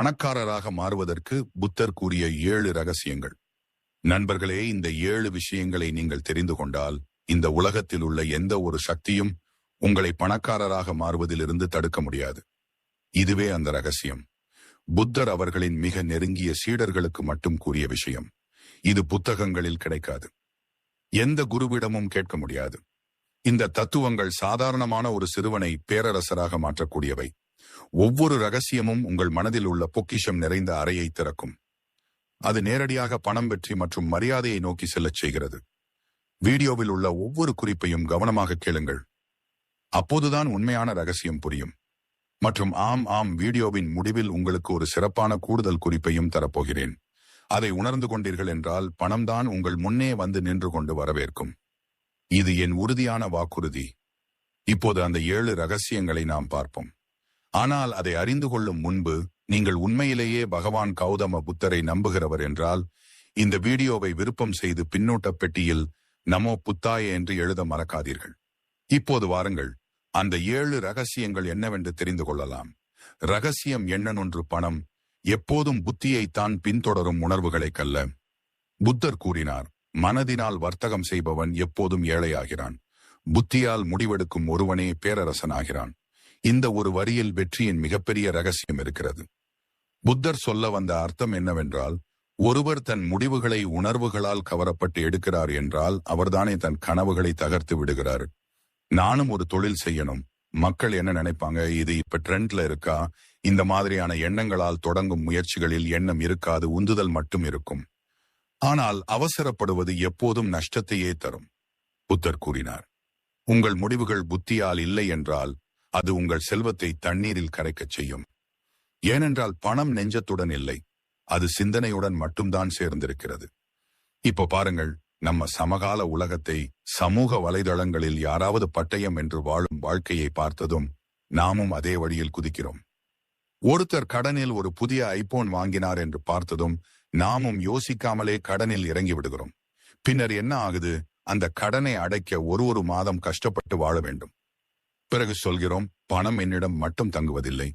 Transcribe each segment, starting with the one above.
பணக்காரராக மாறுவதற்கு புத்தர் கூறிய ஏழு ரகசியங்கள். நண்பர்களே இந்த ஏழு விஷயங்களை நீங்கள் தெரிந்து கொண்டால் இந்த உலகத்தில் உள்ள எந்த ஒரு சக்தியும் உங்களை பணக்காரராக மாறுவதிலிருந்து தடுக்க முடியாது. இதுவே அந்த ரகசியம். புத்தர் அவர்களின் மிக நெருங்கிய சீடர்களுக்கு மட்டும் கூறிய விஷயம். இது புத்தகங்களில் கிடைக்காது. எந்த குருவிடமும் கேட்க முடியாது. இந்த தத்துவங்கள் சாதாரணமான ஒரு சிறுவனை பேரரசராக மாற்றக்கூடியவை. ஒவ்வொரு ரகசியமும் உங்கள் மனதில் உள்ள பொக்கிஷம் நிறைந்த அறையை திறக்கும். அது நேரடியாக பணம் வெற்றி மற்றும் மரியாதையை நோக்கி செல்லச் செய்கிறது. வீடியோவில் உள்ள ஒவ்வொரு குறிப்பையும் கவனமாக கேளுங்கள். அப்போதுதான் உண்மையான ரகசியம் புரியும். மற்றும் ஆம் ஆம் வீடியோவின் முடிவில் உங்களுக்கு ஒரு சிறப்பான கூடுதல் குறிப்பையும் தரப்போகிறேன். அதை உணர்ந்து கொண்டீர்கள் என்றால் பணம்தான் உங்கள் முன்னே வந்து நின்று கொண்டு வரவேற்கும். இது என் உறுதியான வாக்குறுதி. இப்போது அந்த ஏழு ரகசியங்களை நாம் பார்ப்போம். ஆனால் அதை அறிந்து கொள்ளும் முன்பு நீங்கள் உண்மையிலேயே பகவான் கௌதம புத்தரை நம்புகிறவர் என்றால் இந்த வீடியோவை விருப்பம் செய்து பின்னூட்ட பெட்டியில் நமோ புத்தாய என்று எழுத மறக்காதீர்கள். இப்போது வாருங்கள் அந்த ஏழு ரகசியங்கள் என்னவென்று தெரிந்து கொள்ளலாம். ரகசியம் என்னனொன்று பணம் எப்போதும் புத்தியைத்தான் பின்தொடரும் உணர்வுகளைக் கல்ல. புத்தர் கூறினார் மனதினால் வர்த்தகம் செய்பவன் எப்போதும் ஏழையாகிறான். புத்தியால் முடிவெடுக்கும் ஒருவனே பேரரசனாகிறான். இந்த ஒரு வரியில் வெற்றியின் மிகப்பெரிய ரகசியம் இருக்கிறது. புத்தர் சொல்ல வந்த அர்த்தம் என்னவென்றால் ஒருவர் தன் முடிவுகளை உணர்வுகளால் கவரப்பட்டு எடுக்கிறார் என்றால் அவர்தானே தன் கனவுகளை தகர்த்து விடுகிறார். நானும் ஒரு தொழில் செய்யணும். மக்கள் என்ன நினைப்பாங்க? இது இப்ப ட்ரெண்ட்ல இருக்கா? இந்த மாதிரியான எண்ணங்களால் தொடங்கும் முயற்சிகளில் எண்ணம் இருக்காது உந்துதல் மட்டும் இருக்கும். ஆனால் அவசரப்படுவது எப்போதும் நஷ்டத்தையே தரும். புத்தர் கூறினார் உங்கள் முடிவுகள் புத்தியால் இல்லை என்றால் அது உங்கள் செல்வத்தை தண்ணீரில் கரைக்கச் செய்யும். ஏனென்றால் பணம் நெஞ்சத்துடன் இல்லை அது சிந்தனையுடன் மட்டும்தான் சேர்ந்திருக்கிறது. இப்போ பாருங்கள் நம்ம சமகால உலகத்தை சமூக வலைதளங்களில் யாராவது பட்டயம் என்று வாழும் வாழ்க்கையை பார்த்ததும் நாமும் அதே வழியில் குதிக்கிறோம். ஒருத்தர் கடனில் ஒரு புதிய ஐபோன் வாங்கினார் என்று பார்த்ததும் நாமும் யோசிக்காமலே கடனில் இறங்கி விடுகிறோம். பின்னர் என்ன ஆகுது? அந்த கடனை அடைக்க ஒரு ஒரு மாதம் கஷ்டப்பட்டு வாழ வேண்டும். பிறகு சொல்கிறோம் பணம் என்னிடம் மட்டும் தங்குவதில்லை.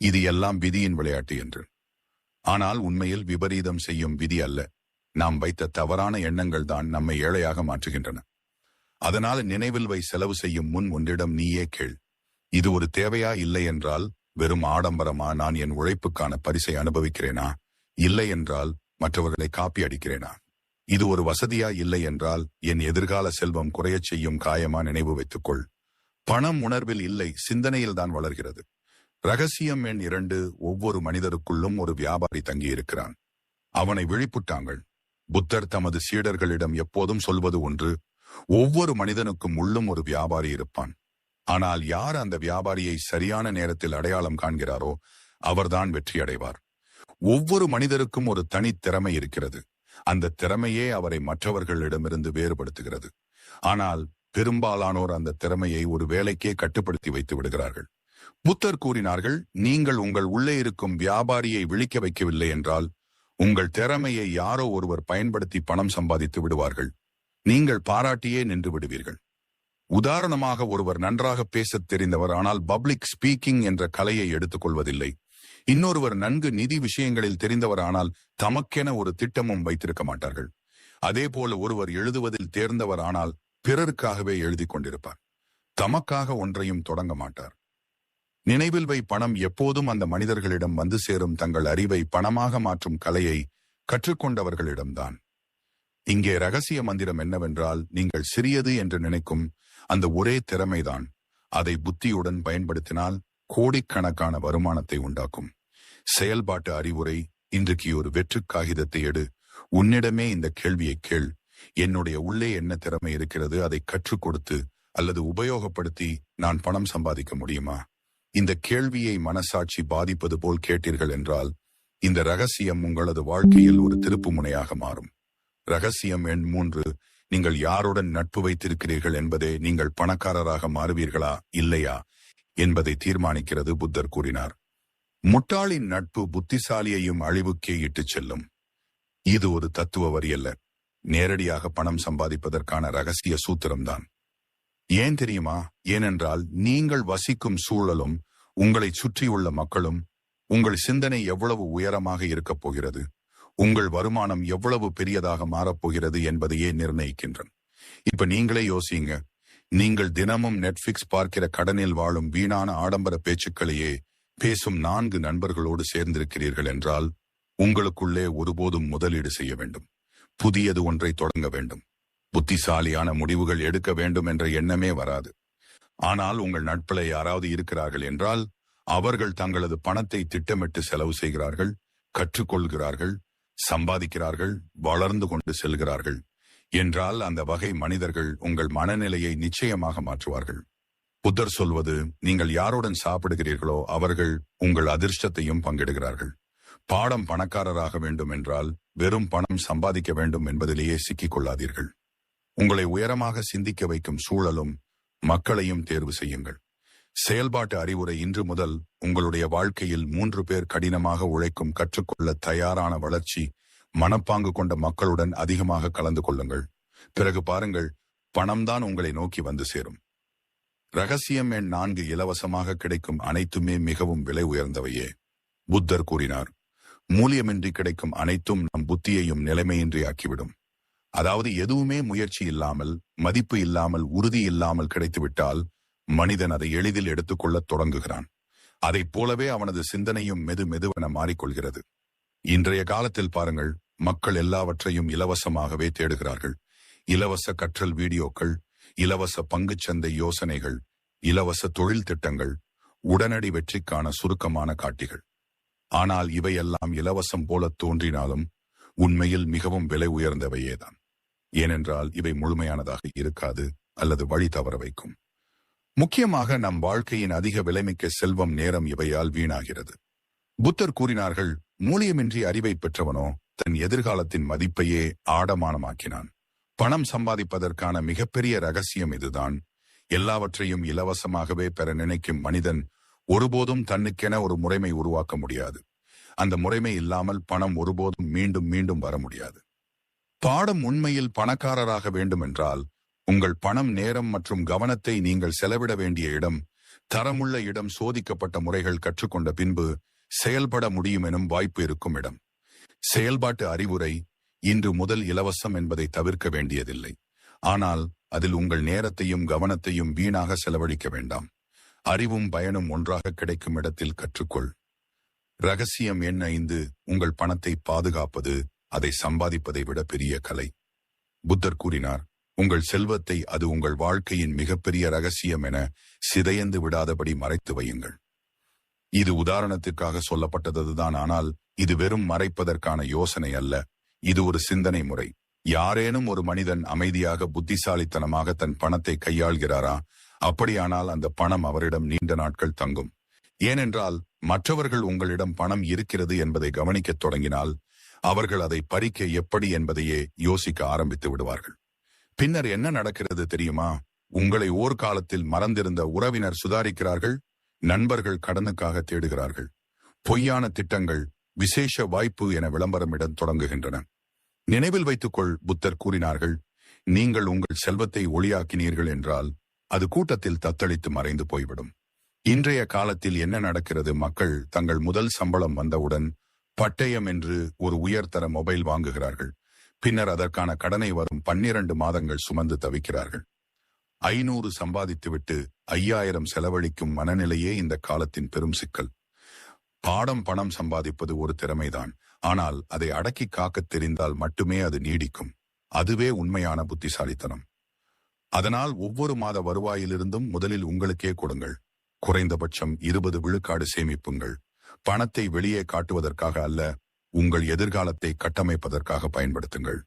இது எல்லாம் விதியின் விளையாட்டு என்று. ஆனால் உண்மையில் விபரீதம் செய்யும் விதி அல்ல. நாம் வைத்த தவறான எண்ணங்கள் தான் நம்மை ஏழையாக மாற்றுகின்றன. அதனால் நினைவில் வை செலவு செய்யும் முன் ஒன்றிடம் நீயே கேள். இது ஒரு தேவையா இல்லை என்றால் வெறும் ஆடம்பரமா நான் என் உழைப்புக்கான பரிசை அனுபவிக்கிறேனா? இல்லை என்றால் மற்றவர்களை காப்பி அடிக்கிறேனா? இது ஒரு வசதியா இல்லை என்றால் என் எதிர்கால செல்வம் குறையச் செய்யும் காயமா நினைவு வைத்துக்கொள் பணம் உணர்வில் இல்லை சிந்தனையில் தான் வளர்கிறது. ரகசியம் எண் இரண்டு ஒவ்வொரு மனிதருக்குள்ளும் ஒரு வியாபாரி தங்கியிருக்கிறான். அவனை விழிப்புட்டாங்கள். புத்தர் தமது சீடர்களிடம் எப்போதும் சொல்வது ஒன்று ஒவ்வொரு மனிதனுக்கும் உள்ளும் ஒரு வியாபாரி இருப்பான். ஆனால் யார் அந்த வியாபாரியை சரியான நேரத்தில் அடையாளம் காண்கிறாரோ அவர்தான் வெற்றி அடைவார் ஒவ்வொரு மனிதருக்கும் ஒரு தனி திறமை இருக்கிறது. அந்த திறமையே அவரை மற்றவர்களிடமிருந்து வேறுபடுத்துகிறது. ஆனால் பெரும்பாலானோர் அந்த திறமையை ஒரு வேலைக்கே கட்டுப்படுத்தி வைத்து விடுகிறார்கள். புத்தர் கூறினார்கள் நீங்கள் உங்கள் உள்ளே இருக்கும் வியாபாரியை விழிக்க வைக்கவில்லை என்றால் உங்கள் திறமையை யாரோ ஒருவர் பயன்படுத்தி பணம் சம்பாதித்து விடுவார்கள். நீங்கள் பாராட்டியே நின்று விடுவீர்கள். உதாரணமாக ஒருவர் நன்றாக பேசத் தெரிந்தவர் ஆனால் பப்ளிக் ஸ்பீக்கிங் என்ற கலையை எடுத்துக் கொள்வதில்லை. இன்னொருவர் நன்கு நிதி விஷயங்களில் தெரிந்தவர் ஆனால் தமக்கென ஒரு திட்டமும் வைத்திருக்க மாட்டார்கள். அதே போல ஒருவர் எழுதுவதில் தேர்ந்தவர் ஆனால் பிறருக்காகவே எழுதி கொண்டிருப்பார். தமக்காக ஒன்றையும் தொடங்க மாட்டார். நினைவில் வை பணம் எப்போதும் அந்த மனிதர்களிடம் வந்து சேரும். தங்கள் அறிவை பணமாக மாற்றும் கலையை கற்றுக்கொண்டவர்களிடம்தான். இங்கே ரகசிய மந்திரம் என்னவென்றால் நீங்கள் சிறியது என்று நினைக்கும் அந்த ஒரே திறமைதான். அதை புத்தியுடன் பயன்படுத்தினால் கோடிக்கணக்கான வருமானத்தை உண்டாக்கும். செயல்பாட்டு அறிவுரை இன்றைக்கு ஒரு வெற்று காகிதத்தை எடு. உன்னிடமே இந்த கேள்வியை கேள். என்னுடைய உள்ளே என்ன திறமை இருக்கிறது அதை கற்றுக் கொடுத்து அல்லது உபயோகப்படுத்தி நான் பணம் சம்பாதிக்க முடியுமா? இந்த கேள்வியை மனசாட்சி பாதிப்பது போல் கேட்டீர்கள் என்றால் இந்த ரகசியம் உங்களது வாழ்க்கையில் ஒரு திருப்பு முனையாக மாறும். ரகசியம் எண் மூன்று நீங்கள் யாருடன் நட்பு வைத்திருக்கிறீர்கள் என்பதே நீங்கள் பணக்காரராக மாறுவீர்களா இல்லையா என்பதை தீர்மானிக்கிறது புத்தர் கூறினார். முட்டாளின் நட்பு புத்திசாலியையும் அழிவுக்கே இட்டுச் செல்லும். இது ஒரு தத்துவ வரி அல்ல நேரடியாக பணம் சம்பாதிப்பதற்கான ரகசிய சூத்திரம்தான். ஏன் தெரியுமா? ஏனென்றால் நீங்கள் வசிக்கும் சூழலும் உங்களை சுற்றியுள்ள மக்களும் உங்கள் சிந்தனை எவ்வளவு உயரமாக இருக்கப் போகிறது உங்கள் வருமானம் எவ்வளவு பெரியதாக மாறப்போகிறது என்பதையே நிர்ணயிக்கின்றன. இப்ப நீங்களே யோசிங்க. நீங்கள் தினமும் நெட்ஃபிக்ஸ் பார்க்கிற கடனில் வாழும் வீணான ஆடம்பர பேச்சுக்களையே பேசும் நான்கு நண்பர்களோடு சேர்ந்திருக்கிறீர்கள் என்றால் உங்களுக்குள்ளே ஒருபோதும் முதலீடு செய்ய வேண்டும். புதியது ஒன்றை தொடங்க வேண்டும். புத்திசாலியான முடிவுகள் எடுக்க வேண்டும் என்ற எண்ணமே வராது. ஆனால் உங்கள் நட்பில் யாராவது இருக்கிறார்கள் என்றால் அவர்கள் தங்களது பணத்தை திட்டமிட்டு செலவு செய்கிறார்கள் கற்றுக்கொள்கிறார்கள் சம்பாதிக்கிறார்கள் வளர்ந்து கொண்டு செல்கிறார்கள் என்றால் அந்த வகை மனிதர்கள் உங்கள் மனநிலையை நிச்சயமாக மாற்றுவார்கள். புத்தர் சொல்வது நீங்கள் யாருடன் சாப்பிடுகிறீர்களோ அவர்கள் உங்கள் அதிர்ஷ்டத்தையும் பங்கிடுகிறார்கள். பாடம் பணக்காரராக வேண்டும் என்றால் வெறும் பணம் சம்பாதிக்க வேண்டும் என்பதிலேயே சிக்கிக் கொள்ளாதீர்கள் உங்களை உயரமாக சிந்திக்க வைக்கும் சூழலும் மக்களையும் தேர்வு செய்யுங்கள். செயல்பாட்டு அறிவுரை இன்று முதல் உங்களுடைய வாழ்க்கையில் மூன்று பேர் கடினமாக உழைக்கும் கற்றுக்கொள்ள தயாரான வளர்ச்சி மனப்பாங்கு கொண்ட மக்களுடன் அதிகமாக கலந்து கொள்ளுங்கள். பிறகு பாருங்கள் பணம்தான் உங்களை நோக்கி வந்து சேரும். ரகசியம் எண் நான்கு இலவசமாக கிடைக்கும் அனைத்துமே மிகவும் விலை உயர்ந்தவையே. புத்தர் கூறினார் மூலியமின்றி கிடைக்கும் அனைத்தும் நம் புத்தியையும் நிலைமையின்றி ஆக்கிவிடும். அதாவது எதுவுமே முயற்சி இல்லாமல் மதிப்பு இல்லாமல் உறுதி இல்லாமல் கிடைத்துவிட்டால் மனிதன் அதை எளிதில் எடுத்துக்கொள்ளத் தொடங்குகிறான். அதைப் போலவே அவனது சிந்தனையும் மெது மெதுவென மாறிக்கொள்கிறது. இன்றைய காலத்தில் பாருங்கள் மக்கள் எல்லாவற்றையும் இலவசமாகவே தேடுகிறார்கள். இலவச கற்றல் வீடியோக்கள் இலவச பங்குச்சந்தை யோசனைகள் இலவச தொழில் திட்டங்கள் உடனடி வெற்றிக்கான சுருக்கமான காட்டிகள். ஆனால் இவையெல்லாம் இலவசம் போல தோன்றினாலும் உண்மையில் மிகவும் விலை உயர்ந்தவையேதான். ஏனென்றால் இவை முழுமையானதாக இருக்காது அல்லது வழி தவற வைக்கும். முக்கியமாக நம் வாழ்க்கையின் அதிக விலைமிக்க செல்வம் நேரம் இவையால் வீணாகிறது. புத்தர் கூறினார்கள் மூலியமின்றி அறிவை பெற்றவனோ தன் எதிர்காலத்தின் மதிப்பையே ஆடமானமாக்கினான். பணம் சம்பாதிப்பதற்கான மிகப்பெரிய ரகசியம் இதுதான். எல்லாவற்றையும் இலவசமாகவே பெற நினைக்கும் மனிதன் ஒருபோதும் தன்னுக்கென ஒரு முறைமை உருவாக்க முடியாது. அந்த முறைமை இல்லாமல் பணம் ஒருபோதும் மீண்டும் மீண்டும் வர முடியாது. பாடம் உண்மையில் பணக்காரராக வேண்டுமென்றால் உங்கள் பணம் நேரம் மற்றும் கவனத்தை நீங்கள் செலவிட வேண்டிய இடம் தரமுள்ள இடம் சோதிக்கப்பட்ட முறைகள் கற்றுக்கொண்ட பின்பு செயல்பட முடியும் எனும் வாய்ப்பு இருக்கும் இடம். செயல்பாட்டு அறிவுரை இன்று முதல் இலவசம் என்பதை தவிர்க்க வேண்டியதில்லை. ஆனால் அதில் உங்கள் நேரத்தையும் கவனத்தையும் வீணாக செலவழிக்க வேண்டாம். அறிவும் பயனும் ஒன்றாக கிடைக்கும் இடத்தில் கற்றுக்கொள். ரகசியம் எண் ஐந்து உங்கள் பணத்தை பாதுகாப்பது அதை சம்பாதிப்பதை விட பெரிய கலை. புத்தர் கூறினார் உங்கள் செல்வத்தை அது உங்கள் வாழ்க்கையின் மிகப்பெரிய ரகசியம் என சிதையந்து விடாதபடி மறைத்து வையுங்கள். இது உதாரணத்திற்காக சொல்லப்பட்டதுதான் ஆனால் இது வெறும் மறைப்பதற்கான யோசனை அல்ல. இது ஒரு சிந்தனை முறை. யாரேனும் ஒரு மனிதன் அமைதியாக புத்திசாலித்தனமாக தன் பணத்தை கையாள்கிறாரா? அப்படியானால் அந்த பணம் அவரிடம் நீண்ட நாட்கள் தங்கும். ஏனென்றால் மற்றவர்கள் உங்களிடம் பணம் இருக்கிறது என்பதை கவனிக்கத் தொடங்கினால் அவர்கள் அதை பறிக்க எப்படி என்பதையே யோசிக்க ஆரம்பித்து விடுவார்கள். பின்னர் என்ன நடக்கிறது தெரியுமா? உங்களை ஓர்காலத்தில் மறந்திருந்த உறவினர் சுதாரிக்கிறார்கள் நண்பர்கள் கடனுக்காக தேடுகிறார்கள். பொய்யான திட்டங்கள் விசேஷ வாய்ப்பு என விளம்பரமிடம் தொடங்குகின்றன. நினைவில் வைத்துக்கொள் புத்தர் கூறினார்கள் நீங்கள் உங்கள் செல்வத்தை ஒளியாக்கினீர்கள் என்றால் அது கூட்டத்தில் தத்தளித்து மறைந்து போய்விடும். இன்றைய காலத்தில் என்ன நடக்கிறது மக்கள் தங்கள் முதல் சம்பளம் வந்தவுடன் பட்டயம் என்று ஒரு உயர்தர மொபைல் வாங்குகிறார்கள். பின்னர் அதற்கான கடனை வரும் பன்னிரண்டு மாதங்கள் சுமந்து தவிக்கிறார்கள். ஐநூறு சம்பாதித்துவிட்டு ஐயாயிரம் செலவழிக்கும் மனநிலையே இந்த காலத்தின் பெரும் சிக்கல். பாடம் பணம் சம்பாதிப்பது ஒரு திறமைதான். ஆனால் அதை அடக்கி காக்கத் தெரிந்தால் மட்டுமே அது நீடிக்கும். அதுவே உண்மையான புத்திசாலித்தனம். அதனால் ஒவ்வொரு மாத வருவாயிலிருந்தும் முதலில் உங்களுக்கே கொடுங்கள். குறைந்தபட்சம் இருபது விழுக்காடு சேமிப்புங்கள். பணத்தை வெளியே காட்டுவதற்காக அல்ல உங்கள் எதிர்காலத்தை கட்டமைப்பதற்காக பயன்படுத்துங்கள்.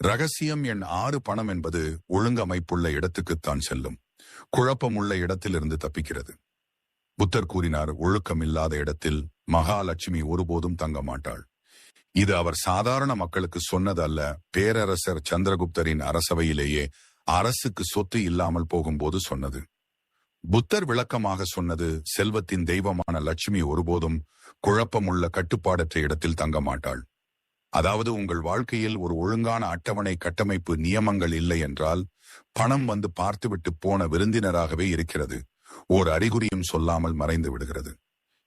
ரகசியம் எண் ஆறு பணம் என்பது ஒழுங்கமைப்புள்ள இடத்துக்குத்தான் செல்லும். குழப்பமுள்ள இடத்திலிருந்து தப்பிக்கிறது. புத்தர் கூறினார் ஒழுக்கம் இல்லாத இடத்தில் மகாலட்சுமி ஒருபோதும் தங்க மாட்டாள். இது அவர் சாதாரண மக்களுக்கு சொன்னது அல்ல பேரரசர் சந்திரகுப்தரின் அரசவையிலேயே அரசுக்கு சொத்து இல்லாமல் போகும்போது சொன்னது. புத்தர் விளக்கமாக சொன்னது செல்வத்தின் தெய்வமான லட்சுமி ஒருபோதும் குழப்பமுள்ள கட்டுப்பாடற்ற இடத்தில் தங்க மாட்டாள். அதாவது உங்கள் வாழ்க்கையில் ஒரு ஒழுங்கான அட்டவணை கட்டமைப்பு நியமங்கள் இல்லை என்றால் பணம் வந்து பார்த்துவிட்டு போன விருந்தினராகவே இருக்கிறது. ஓர் அறிகுறியும் சொல்லாமல் மறைந்து விடுகிறது.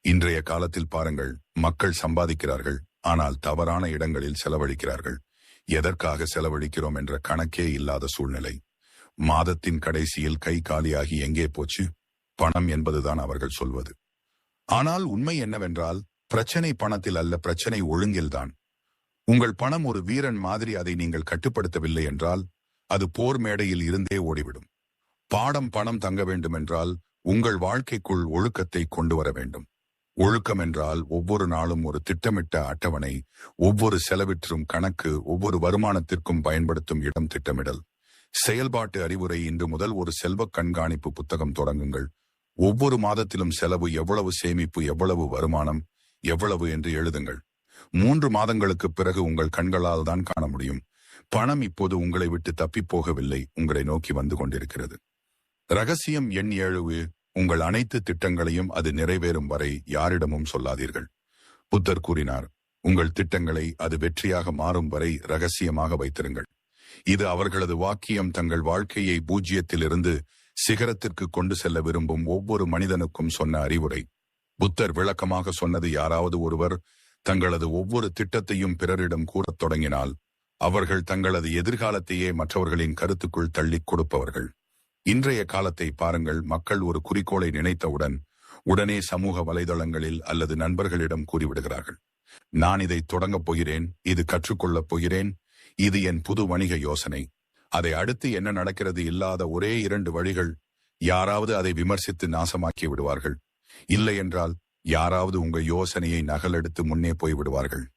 இன்றைய காலத்தில் பாருங்கள் மக்கள் சம்பாதிக்கிறார்கள் ஆனால் தவறான இடங்களில் செலவழிக்கிறார்கள். எதற்காக செலவழிக்கிறோம் என்ற கணக்கே இல்லாத சூழ்நிலை. மாதத்தின் கடைசியில் கை காலியாகி எங்கே போச்சு? பணம் என்பதுதான் அவர்கள் சொல்வது. ஆனால் உண்மை என்னவென்றால் பிரச்சனை பணத்தில் அல்ல பிரச்சனை ஒழுங்கில்தான். உங்கள் பணம் ஒரு வீரன் மாதிரி அதை நீங்கள் கட்டுப்படுத்தவில்லை என்றால் அது போர் மேடையில் இருந்தே ஓடிவிடும். பாடம் பணம் தங்க வேண்டுமென்றால் உங்கள் வாழ்க்கைக்குள் ஒழுக்கத்தை கொண்டு வர வேண்டும். ஒழுக்கம் என்றால் ஒவ்வொரு நாளும் ஒரு திட்டமிட்ட அட்டவணை ஒவ்வொரு செலவிற்றும் கணக்கு ஒவ்வொரு வருமானத்திற்கும் பயன்படுத்தும் இடம் திட்டமிடல். செயல்பாட்டு அறிவுரை இன்று முதல் ஒரு செல்வ கண்காணிப்பு புத்தகம் தொடங்குங்கள். ஒவ்வொரு மாதத்திலும் செலவு எவ்வளவு சேமிப்பு எவ்வளவு வருமானம் எவ்வளவு என்று எழுதுங்கள். மூன்று மாதங்களுக்கு பிறகு உங்கள் கண்களால் தான் காண முடியும். பணம் இப்போது உங்களை விட்டு தப்பி போகவில்லை. உங்களை நோக்கி வந்து கொண்டிருக்கிறது. ரகசியம் எண் ஏழு உங்கள் அனைத்து திட்டங்களையும் அது நிறைவேறும் வரை யாரிடமும் சொல்லாதீர்கள். புத்தர் கூறினார் உங்கள் திட்டங்களை அது வெற்றியாக மாறும் வரை ரகசியமாக வைத்திருங்கள். இது அவர்களது வாக்கியம் தங்கள் வாழ்க்கையை பூஜ்ஜியத்திலிருந்து சிகரத்திற்கு கொண்டு செல்ல விரும்பும் ஒவ்வொரு மனிதனுக்கும் சொன்ன அறிவுரை. புத்தர் விளக்கமாக சொன்னது யாராவது ஒருவர் தங்களது ஒவ்வொரு திட்டத்தையும் பிறரிடம் கூறத் தொடங்கினால் அவர்கள் தங்களது எதிர்காலத்தையே மற்றவர்களின் கருத்துக்குள் தள்ளிக் கொடுப்பவர்கள். இன்றைய காலத்தை பாருங்கள் மக்கள் ஒரு குறிக்கோளை நினைத்தவுடன் உடனே சமூக வலைதளங்களில் அல்லது நண்பர்களிடம் கூறிவிடுகிறார்கள். நான் இதை தொடங்கப் போகிறேன் இது கற்றுக்கொள்ளப் போகிறேன் இது என் புது வணிக யோசனை. அதை அடுத்து என்ன நடக்கிறது இல்லாத ஒரே இரண்டு வழிகள் யாராவது அதை விமர்சித்து நாசமாக்கி விடுவார்கள். இல்லை என்றால் யாராவது உங்க யோசனையை நகலெடுத்து முன்னே போய் விடுவார்கள்.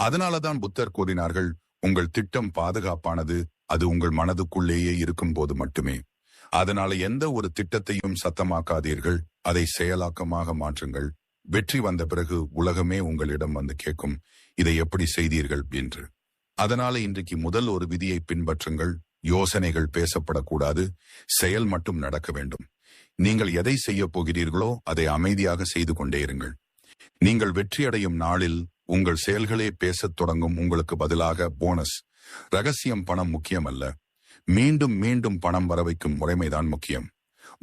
அதனாலதான் புத்தர் கூறினார்கள் உங்கள் திட்டம் பாதுகாப்பானது அது உங்கள் மனதுக்குள்ளேயே இருக்கும் போது மட்டுமே. அதனால எந்த ஒரு திட்டத்தையும் சத்தமாக்காதீர்கள் அதை செயலாக்கமாக மாற்றுங்கள். வெற்றி வந்த பிறகு உலகமே உங்களிடம் வந்து கேட்கும் இதை எப்படி செய்தீர்கள்? என்று. அதனால இன்றைக்கு முதல் ஒரு விதியை பின்பற்றுங்கள். யோசனைகள் பேசப்படக்கூடாது. செயல் மட்டும் நடக்க வேண்டும். நீங்கள் எதை செய்ய போகிறீர்களோ அதை அமைதியாக செய்து கொண்டே இருங்கள். நீங்கள் வெற்றியடையும் நாளில் உங்கள் செயல்களே பேசத் தொடங்கும் உங்களுக்கு பதிலாக போனஸ். ரகசியம் பணம் முக்கியமல்ல. மீண்டும் மீண்டும் பணம் வர வைக்கும் முறைமைதான் முக்கியம்.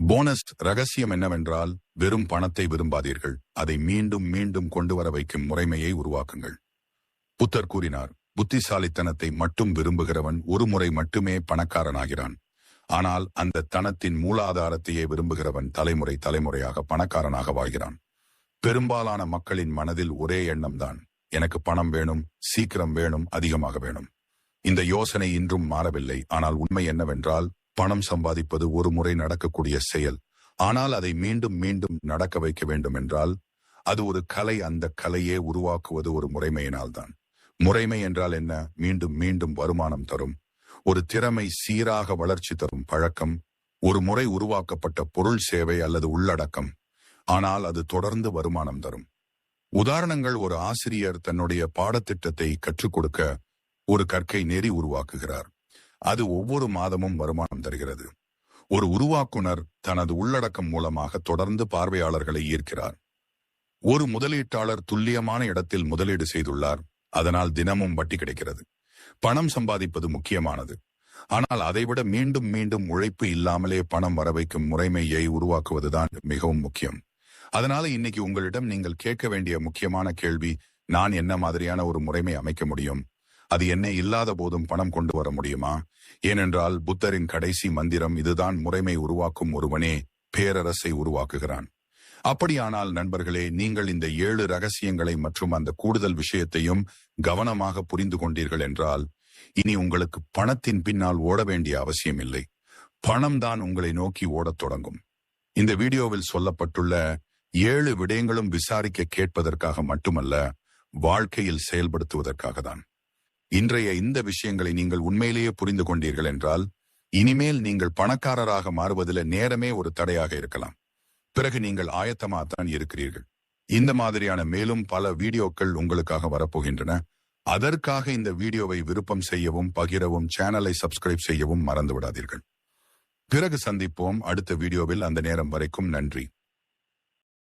போனஸ் ரகசியம் என்னவென்றால் வெறும் பணத்தை விரும்பாதீர்கள். அதை மீண்டும் மீண்டும் கொண்டு வர வைக்கும் முறைமையை உருவாக்குங்கள். புத்தர் கூறினார் புத்திசாலித்தனத்தை மட்டும் விரும்புகிறவன் ஒரு முறை மட்டுமே பணக்காரனாகிறான். ஆனால் அந்த தனத்தின் மூலாதாரத்தையே விரும்புகிறவன் தலைமுறை தலைமுறையாக பணக்காரனாக வாழ்கிறான். பெரும்பாலான மக்களின் மனதில் ஒரே எண்ணம்தான் எனக்கு பணம் வேணும் சீக்கிரம் வேணும் அதிகமாக வேணும். இந்த யோசனை இன்றும் மாறவில்லை. ஆனால் உண்மை என்னவென்றால் பணம் சம்பாதிப்பது ஒரு முறை நடக்கக்கூடிய செயல். ஆனால் அதை மீண்டும் மீண்டும் நடக்க வைக்க வேண்டும் என்றால் அது ஒரு கலை அந்த கலையே உருவாக்குவது ஒரு முறைமையினால்தான். முறைமை என்றால் என்ன? மீண்டும் மீண்டும் வருமானம் தரும். ஒரு திறமை சீராக வளர்ச்சி தரும் பழக்கம். ஒரு முறை உருவாக்கப்பட்ட பொருள் சேவை அல்லது உள்ளடக்கம். ஆனால் அது தொடர்ந்து வருமானம் தரும். உதாரணங்கள் ஒரு ஆசிரியர் தன்னுடைய பாடத்திட்டத்தை கற்றுக் கொடுக்க ஒரு கற்கை நெறி உருவாக்குகிறார். அது ஒவ்வொரு மாதமும் வருமானம் தருகிறது. ஒரு உருவாக்குனர் தனது உள்ளடக்கம் மூலமாக தொடர்ந்து பார்வையாளர்களை ஈர்க்கிறார். ஒரு முதலீட்டாளர் துல்லியமான இடத்தில் முதலீடு செய்துள்ளார். அதனால் தினமும் வட்டி கிடைக்கிறது. பணம் சம்பாதிப்பது முக்கியமானது. ஆனால் அதைவிட மீண்டும் மீண்டும் உழைப்பு இல்லாமலே பணம் வர வைக்கும் முறைமையை உருவாக்குவதுதான் மிகவும் முக்கியம். அதனால இன்னைக்கு உங்களிடம் நீங்கள் கேட்க வேண்டிய முக்கியமான கேள்வி நான் என்ன மாதிரியான ஒரு முறைமை அமைக்க முடியும்? அது என்ன இல்லாத போதும் பணம் கொண்டு வர முடியுமா? ஏனென்றால் புத்தரின் கடைசி மந்திரம் இதுதான் முறைமை உருவாக்கும் ஒருவனே பேரரசை உருவாக்குகிறான். அப்படியானால் நண்பர்களே நீங்கள் இந்த ஏழு ரகசியங்களை மற்றும் அந்த கூடுதல் விஷயத்தையும் கவனமாக புரிந்து கொண்டீர்கள் என்றால் இனி உங்களுக்கு பணத்தின் பின்னால் ஓட வேண்டிய அவசியம் இல்லை பணம் தான் உங்களை நோக்கி ஓடத் தொடங்கும். இந்த வீடியோவில் சொல்லப்பட்டுள்ள ஏழு விடயங்களும் விசாரிக்க கேட்பதற்காக மட்டுமல்ல வாழ்க்கையில் செயல்படுத்துவதற்காக தான். இன்றைய இந்த விஷயங்களை நீங்கள் உண்மையிலேயே புரிந்து கொண்டீர்கள் என்றால் இனிமேல் நீங்கள் பணக்காரராக மாறுவதில் நேரமே ஒரு தடையாக இருக்கலாம். பிறகு நீங்கள் ஆயத்தமாகத்தான் இருக்கிறீர்கள். இந்த மாதிரியான மேலும் பல வீடியோக்கள் உங்களுக்காக வரப்போகின்றன. அதற்காக இந்த வீடியோவை விருப்பம் செய்யவும் பகிரவும் சேனலை சப்ஸ்கிரைப் செய்யவும் மறந்து விடாதீர்கள் பிறகு சந்திப்போம். அடுத்த வீடியோவில் அந்த நேரம் வரைக்கும் நன்றி.